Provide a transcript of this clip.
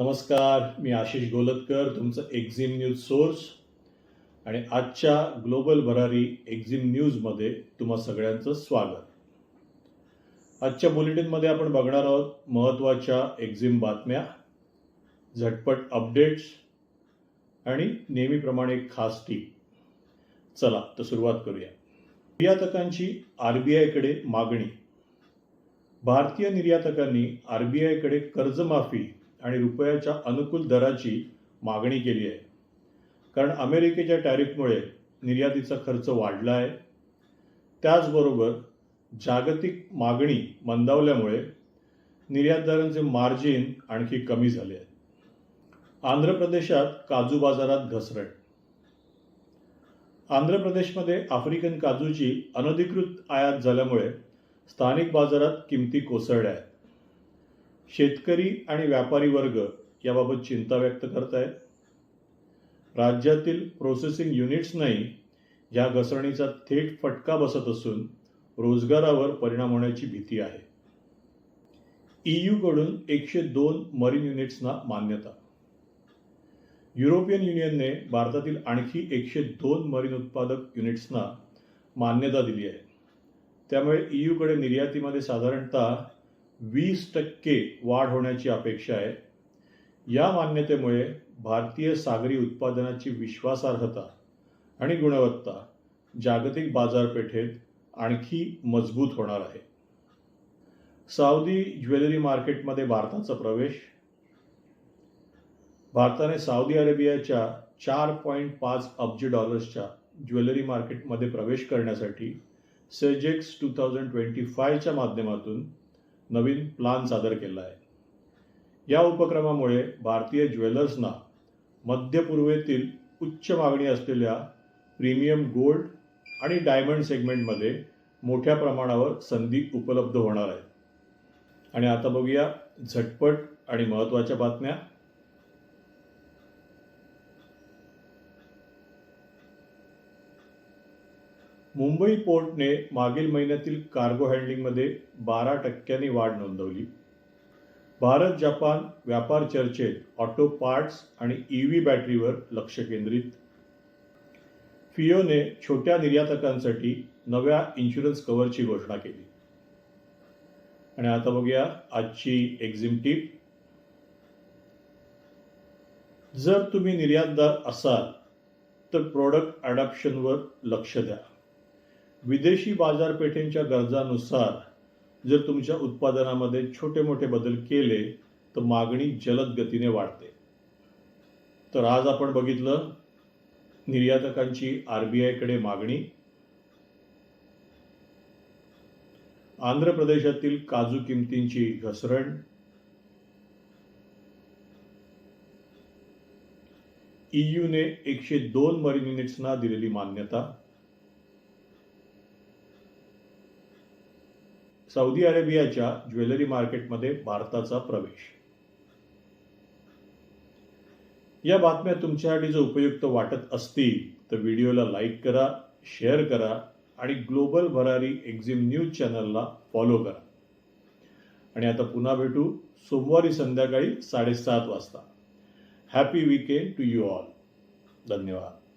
नमस्कार मी आशिष गोलतकर तुमचं Exim news source आणि आजच्या ग्लोबल भरारी एक्झिम न्यूजमध्ये तुम्हा सगळ्यांचं स्वागत. आजच्या बुलेटिनमध्ये आपण बघणार आहोत महत्त्वाच्या एक्झिम बातम्या झटपट अपडेट्स आणि नेहमीप्रमाणे खास टीप. चला तर सुरुवात करूया. निर्यातकांची आर बी आयकडे मागणी. भारतीय निर्यातकांनी आर बी आयकडे कर्जमाफी आणि रुपयाच्या अनुकूल दराची मागणी केली आहे. कारण अमेरिकेच्या टॅरिफमुळे निर्यातीचा खर्च वाढला आहे. त्याचबरोबर जागतिक मागणी मंदावल्यामुळे निर्यातदारांचे मार्जिन आणखी कमी झाले आहे. आंध्र प्रदेशात काजू बाजारात घसरण. आंध्र प्रदेशमध्ये आफ्रिकन काजूची अनधिकृत आयात झाल्यामुळे स्थानिक बाजारात किमती कोसळल्या आहेत. शेतकरी आणि व्यापारी वर्ग याबाबत चिंता व्यक्त करत आहेत राज्यातील प्रोसेसिंग युनिट्सनाही या घसरणीचा थेट फटका बसत असून रोजगारावर परिणाम होण्याची भीती आहे. ईयूकडून एकशे दोन मरीन युनिट्सना मान्यता. युरोपियन युनियनने भारतातील आणखी एकशे दोन मरीन उत्पादक युनिट्सना मान्यता दिली आहे. त्यामुळे ईयूकडे निर्यातीमध्ये साधारणतः वीस टक्के वाढ होण्याची अपेक्षा आहे. या मान्यतेमुळे भारतीय सागरी उत्पादनाची विश्वासार्हता आणि गुणवत्ता जागतिक बाजारपेठेत आणखी मजबूत होणार आहे. साऊदी ज्वेलरी मार्केटमध्ये भारताचा प्रवेश. भारताने साऊदी अरेबियाच्या चार पॉईंट पाच अब्ज डॉलर्सच्या ज्वेलरी मार्केटमध्ये प्रवेश करण्यासाठी सेजेक्स टू थाउजंड ट्वेंटी फायच्या माध्यमातून नवीन प्लान सादर केला आहे. या उपक्रमामुळे भारतीय ज्वेलर्सना मध्य पूर्वेतील उच्च मागणी असलेल्या प्रीमियम गोल्ड आणि डायमंड सेगमेंटमध्ये मोठ्या प्रमाणावर संधी उपलब्ध होणार आहेत आणि आता बघूया झटपट आणि महत्त्वाच्या बातम्या. मुंबई पोर्टने मागील महिन्यातील कार्गो हँडलिंगमध्ये बारा टक्क्यांनी वाढ नोंदवली. भारत जपान व्यापार चर्चेत ऑटो पार्ट्स आणि ई व्ही बॅटरीवर लक्ष केंद्रित. फिओने छोट्या निर्यातकांसाठी नव्या इन्शुरन्स कव्हरची घोषणा केली. आणि आता बघूया आजची एक्झिम टीप. जर तुम्ही निर्यातदार असाल तर प्रोडक्ट अडॅप्शनवर लक्ष द्या. विदेशी बाजारपेठेंच्या गरजानुसार जर तुमच्या उत्पादनामध्ये छोटे मोठे बदल केले तर मागणी जलद गतीने वाढते. तर आज आपण बघितलं निर्यातकांची आर बी आयकडे मागणी. आंध्र प्रदेशातील काजू किमतींची घसरण. ईयूने एकशे दोन मरीन युनिट्सना दिलेली मान्यता. सौदी अरेबियाच्या ज्वेलरी मार्केटमध्ये भारताचा प्रवेश. या बातम्या तुमच्यासाठी जर उपयुक्त वाटत असतील तर व्हिडिओला लाईक करा शेअर करा आणि ग्लोबल भरारी एक्झिम न्यूज चॅनलला फॉलो करा. आणि आता पुन्हा भेटू सोमवारी संध्याकाळी साडेसात वाजता. Happy weekend to you all. धन्यवाद.